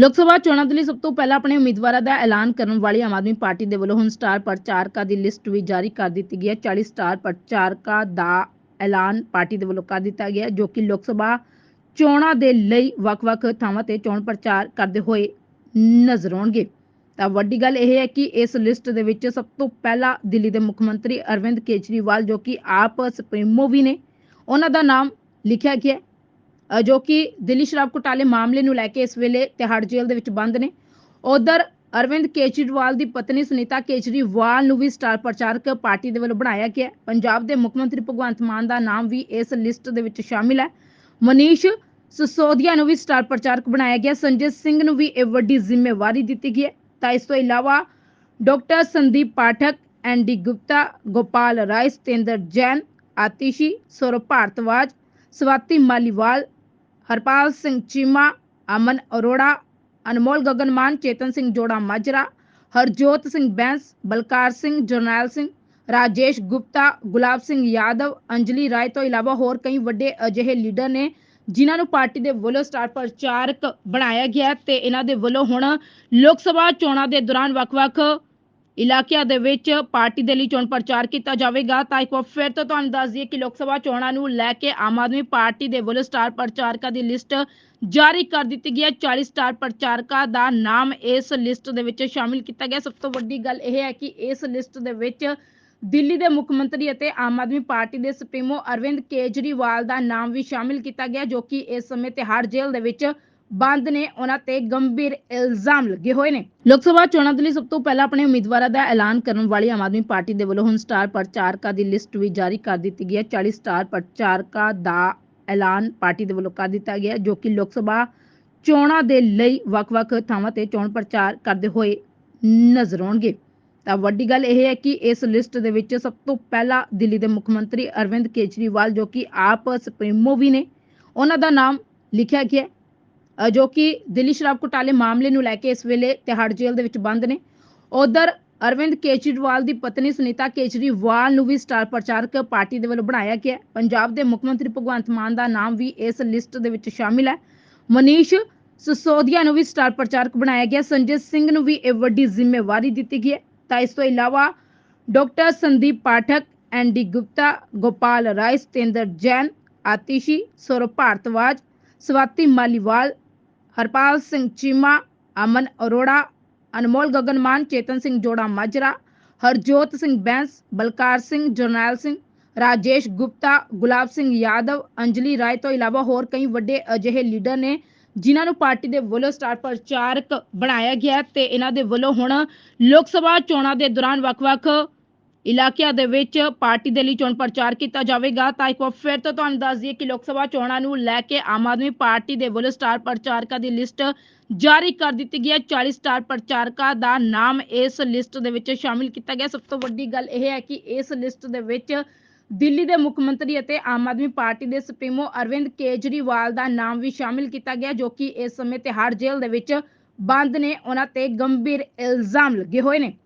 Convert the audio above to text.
ਲੋਕ ਸਭਾ ਚੋਣਾਂ ਦੇ ਲਈ ਸਭ ਤੋਂ ਪਹਿਲਾਂ ਆਪਣੇ ਉਮੀਦਵਾਰਾਂ ਦਾ ਐਲਾਨ ਕਰਨ ਵਾਲੀ ਆਮ ਆਦਮੀ ਪਾਰਟੀ ਦੇ ਵੱਲੋਂ ਹੁਣ ਸਟਾਰ ਪ੍ਰਚਾਰਕਾਂ ਦੀ ਲਿਸਟ ਵੀ ਜਾਰੀ ਕਰ ਦਿੱਤੀ ਗਈ ਹੈ। 40 ਸਟਾਰ ਪ੍ਰਚਾਰਕਾਂ ਦਾ ਐਲਾਨ ਪਾਰਟੀ ਦੇ ਵੱਲੋਂ ਕਰ ਦਿੱਤਾ ਗਿਆ ਜੋ ਕਿ ਲੋਕ ਸਭਾ ਚੋਣਾਂ ਦੇ ਲਈ ਵੱਖ-ਵੱਖ ਥਾਵਾਂ ਤੇ ਚੋਣ ਪ੍ਰਚਾਰ ਕਰਦੇ ਹੋਏ ਨਜ਼ਰ ਆਉਣਗੇ। ਤਾਂ ਵੱਡੀ ਗੱਲ ਇਹ ਹੈ ਕਿ ਇਸ ਲਿਸਟ ਦੇ ਵਿੱਚ ਸਭ ਤੋਂ ਪਹਿਲਾਂ ਦਿੱਲੀ ਦੇ ਮੁੱਖ ਮੰਤਰੀ ਅਰਵਿੰਦ ਕੇਜਰੀਵਾਲ, ਜੋ ਕਿ ਆਪ ਸੁਪਰੀਮੋ ਵੀ ਨੇ, ਉਹਨਾਂ ਦਾ ਨਾਮ ਲਿਖਿਆ ਗਿਆ ਜੋ ਕਿ ਦਿੱਲੀ ਸ਼ਰਾਬ ਘੁਟਾਲੇ ਮਾਮਲੇ ਨੂੰ ਲੈ ਕੇ ਇਸ ਵੇਲੇ ਤਿਹਾੜ ਜੇਲ੍ਹ ਦੇ ਵਿੱਚ ਬੰਦ ਨੇ। ਉਧਰ ਅਰਵਿੰਦ ਕੇਜਰੀਵਾਲ ਦੀ ਪਤਨੀ ਸੁਨੀਤਾ ਕੇਜਰੀਵਾਲ ਨੂੰ ਵੀ ਸਟਾਰ ਪ੍ਰਚਾਰਕ ਪਾਰਟੀ ਦੇ ਵੱਲੋਂ ਬਣਾਇਆ ਗਿਆ ਪੰਜਾਬ ਦੇ ਮੁੱਖ ਮੰਤਰੀ ਭਗਵੰਤ ਮਾਨ ਦਾ ਨਾਮ ਵੀ ਇਸ ਲਿਸਟ ਦੇ ਵਿੱਚ ਸ਼ਾਮਿਲ ਹੈ। ਮਨੀਸ਼ ਸਸੋਦੀਆ ਨੂੰ ਵੀ ਸਟਾਰ ਪ੍ਰਚਾਰਕ ਬਣਾਇਆ ਗਿਆ। ਸੰਜੇ ਸਿੰਘ ਨੂੰ ਵੀ ਇਹ ਵੱਡੀ ਜ਼ਿੰਮੇਵਾਰੀ ਦਿੱਤੀ ਗਈ ਹੈ। ਤਾਂ ਇਸ ਤੋਂ ਇਲਾਵਾ doctor Sandeep Pathak ND Gupta, Gopal Rai, Satyendar Jain, Atishi, Saurabh Bharadwaj, Swati Maliwal Harpal Singh Cheema, Aman Arora, Anmol Gagan Maan, Chetan Singh Jouramajra, Harjot Singh Bains, Balkar Singh, Jarnail Singh, Rajesh Gupta, Gulab Singh Yadav, Anjali ਰਾਏ ਤੋਂ ਇਲਾਵਾ ਹੋਰ ਕਈ ਵੱਡੇ ਅਜਿਹੇ ਲੀਡਰ ਨੇ ਜਿਨ੍ਹਾਂ ਨੂੰ ਪਾਰਟੀ ਦੇ ਵੱਲੋਂ ਸਟਾਰ ਪ੍ਰਚਾਰਕ ਬਣਾਇਆ ਗਿਆ ਹੈ ਤੇ ਇਹਨਾਂ ਦੇ ਵੱਲੋਂ ਹੁਣ ਲੋਕ ਸਭਾ ਚੋਣਾਂ ਦੇ ਦੌਰਾਨ ਵੱਖ-ਵੱਖ ਇਲਾਕਿਆਂ ਦੇ ਵਿੱਚ ਪਾਰਟੀ ਦੇ ਲਈ ਚੋਣ ਪ੍ਰਚਾਰ ਕੀਤਾ ਜਾਵੇਗਾ। ਤਾਂ ਇੱਕ ਵਾਰ ਫਿਰ ਤੋਂ ਤੁਹਾਨੂੰ ਦੱਸ ਦਈਏ ਕਿ ਲੋਕ ਸਭਾ ਚੋਣਾਂ ਨੂੰ ਲੈ ਕੇ ਆਮ ਆਦਮੀ ਪਾਰਟੀ ਦੇ ਵੱਲੋਂ ਸਟਾਰ ਪ੍ਰਚਾਰਕਾਂ ਦੀ ਲਿਸਟ ਜਾਰੀ ਕਰ ਦਿੱਤੀ ਗਈ ਹੈ। 40 ਸਟਾਰ ਪ੍ਰਚਾਰਕਾਂ ਦਾ ਨਾਮ ਇਸ ਲਿਸਟ ਦੇ ਵਿੱਚ ਸ਼ਾਮਿਲ ਕੀਤਾ ਗਿਆ। ਸਭ ਤੋਂ ਵੱਡੀ ਗੱਲ ਇਹ ਹੈ ਕਿ ਇਸ ਲਿਸਟ ਦੇ ਵਿੱਚ ਦਿੱਲੀ ਦੇ ਮੁੱਖ ਮੰਤਰੀ ਅਤੇ ਆਮ ਆਦਮੀ ਪਾਰਟੀ ਦੇ ਸੁਪਰੀਮੋ ਅਰਵਿੰਦ ਕੇਜਰੀਵਾਲ ਦਾ ਨਾਮ ਵੀ ਸ਼ਾਮਿਲ ਕੀਤਾ ਗਿਆ, ਜੋ ਕਿ ਇਸ ਸਮੇਂ ਤਿਹਾੜ ਜੇਲ੍ਹ ਦੇ ਵਿੱਚ ਬੰਦ ਨੇ ਉਹਨਾਂ ਤੇ ਗੰਭੀਰ ਇਲਜ਼ਾਮ ਲੱਗੇ ਹੋਏ ਨੇ। ਲੋਕ ਸਭਾ ਚੋਣਾਂ ਦੇ ਲਈ ਸਭ ਤੋਂ ਪਹਿਲਾਂ ਆਪਣੇ ਉਮੀਦਵਾਰਾਂ ਦਾ ਐਲਾਨ ਕਰਨ ਵਾਲੀ ਆਮ ਆਦਮੀ ਪਾਰਟੀ ਦੇ ਵੱਲੋਂ ਹੁਣ ਸਟਾਰ ਪ੍ਰਚਾਰਕਾਂ ਦੀ ਲਿਸਟ ਵੀ ਜਾਰੀ ਕਰ ਦਿੱਤੀ ਗਈ ਹੈ। 40 ਸਟਾਰ ਪ੍ਰਚਾਰਕਾਂ ਦਾ ਐਲਾਨ ਪਾਰਟੀ ਦੇ ਵੱਲੋਂ ਕਰ ਦਿੱਤਾ ਗਿਆ ਜੋ ਕਿ ਲੋਕ ਸਭਾ ਚੋਣਾਂ ਦੇ ਲਈ ਵੱਖ-ਵੱਖ ਥਾਵਾਂ ਤੇ ਚੋਣ ਪ੍ਰਚਾਰ ਕਰਦੇ ਹੋਏ ਨਜ਼ਰ ਆਉਣਗੇ। ਤਾਂ ਵੱਡੀ ਗੱਲ ਇਹ ਹੈ ਕਿ ਇਸ ਲਿਸਟ ਦੇ ਵਿੱਚ ਸਭ ਤੋਂ ਪਹਿਲਾਂ ਦਿੱਲੀ ਦੇ ਮੁੱਖ ਮੰਤਰੀ ਅਰਵਿੰਦ ਕੇਜਰੀਵਾਲ, ਜੋ ਕਿ ਆਪ ਸੁਪਰੀਮੋ ਵੀ ਨੇ, ਉਹਨਾਂ ਦਾ ਨਾਮ ਲਿਖਿਆ ਗਿਆ ਜੋ ਕਿ ਦਿੱਲੀ ਸ਼ਰਾਬ ਘੁਟਾਲੇ ਮਾਮਲੇ ਨੂੰ ਲੈ ਕੇ ਇਸ ਵੇਲੇ ਤਿਹਾੜ ਜੇਲ੍ਹ ਦੇ ਵਿੱਚ ਬੰਦ ਨੇ। ਉਧਰ ਅਰਵਿੰਦ ਕੇਜਰੀਵਾਲ ਦੀ ਪਤਨੀ ਸੁਨੀਤਾ ਕੇਜਰੀਵਾਲ ਨੂੰ ਵੀ ਸਟਾਰ ਪ੍ਰਚਾਰਕ ਪਾਰਟੀ ਦੇ ਵੱਲੋਂ ਬਣਾਇਆ ਗਿਆ ਪੰਜਾਬ ਦੇ ਮੁੱਖ ਮੰਤਰੀ ਭਗਵੰਤ ਮਾਨ ਦਾ ਨਾਮ ਵੀ ਇਸ ਲਿਸਟ ਦੇ ਵਿੱਚ ਸ਼ਾਮਿਲ ਹੈ। ਮਨੀਸ਼ ਸਸੋਦੀਆ ਨੂੰ ਵੀ ਸਟਾਰ ਪ੍ਰਚਾਰਕ ਬਣਾਇਆ ਗਿਆ। ਸੰਜੇ ਸਿੰਘ ਨੂੰ ਵੀ ਇਹ ਵੱਡੀ ਜ਼ਿੰਮੇਵਾਰੀ ਦਿੱਤੀ ਗਈ ਹੈ। ਤਾਂ ਇਸ ਤੋਂ ਇਲਾਵਾ doctor Sandeep Pathak ND Gupta, Gopal Rai, Satyendar Jain, Atishi, Saurabh Bharadwaj, Swati Maliwal Harpal Singh Cheema, Aman Arora, Anmol Gagan Maan, Chetan Singh Jouramajra, Harjot Singh Bains, Balkar Singh, Jarnail Singh, Rajesh Gupta, Gulab Singh Yadav, Anjali ਰਾਏ ਤੋਂ ਇਲਾਵਾ ਹੋਰ ਕਈ ਵੱਡੇ ਅਜਿਹੇ ਲੀਡਰ ਨੇ ਜਿਨ੍ਹਾਂ ਨੂੰ ਪਾਰਟੀ ਦੇ ਵੱਲੋਂ ਸਟਾਰ ਪ੍ਰਚਾਰਕ ਬਣਾਇਆ ਗਿਆ ਹੈ ਤੇ ਇਹਨਾਂ ਦੇ ਵੱਲੋਂ ਹੁਣ ਲੋਕ ਸਭਾ ਚੋਣਾਂ ਦੇ ਦੌਰਾਨ ਵੱਖ-ਵੱਖ ਇਲਾਕਿਆਂ ਦੇ ਵਿੱਚ ਪਾਰਟੀ ਦੇ ਲਈ ਚੋਣ ਪ੍ਰਚਾਰ ਕੀਤਾ ਜਾਵੇਗਾ। ਤਾਂ ਇੱਕ ਵਾਰ ਫਿਰ ਤੋਂ ਤੁਹਾਨੂੰ ਦੱਸ ਦਈਏ ਕਿ ਲੋਕ ਸਭਾ ਚੋਣਾਂ ਨੂੰ ਲੈ ਕੇ ਆਮ ਆਦਮੀ ਪਾਰਟੀ ਦੇ ਵੱਲੋਂ ਸਟਾਰ ਪ੍ਰਚਾਰਕਾਂ ਦੀ ਲਿਸਟ ਜਾਰੀ ਕਰ ਦਿੱਤੀ ਗਈ ਹੈ। 40 ਸਟਾਰ ਪ੍ਰਚਾਰਕਾਂ ਦਾ ਨਾਮ ਇਸ ਲਿਸਟ ਦੇ ਵਿੱਚ ਸ਼ਾਮਿਲ ਕੀਤਾ ਗਿਆ। ਸਭ ਤੋਂ ਵੱਡੀ ਗੱਲ ਇਹ ਹੈ ਕਿ ਇਸ ਲਿਸਟ ਦੇ ਵਿੱਚ ਦਿੱਲੀ ਦੇ ਮੁੱਖ ਮੰਤਰੀ ਅਤੇ ਆਮ ਆਦਮੀ ਪਾਰਟੀ ਦੇ ਸੁਪਰੀਮੋ ਅਰਵਿੰਦ ਕੇਜਰੀਵਾਲ ਦਾ ਨਾਮ ਵੀ ਸ਼ਾਮਿਲ ਕੀਤਾ ਗਿਆ, ਜੋ ਕਿ ਇਸ ਸਮੇਂ ਤਿਹਾੜ ਜੇਲ੍ਹ ਦੇ ਵਿੱਚ ਬੰਦ ਨੇ। ਉਹਨਾਂ ਤੇ ਗੰਭੀਰ ਇਲਜ਼ਾਮ ਲੱਗੇ ਹੋਏ ਨੇ।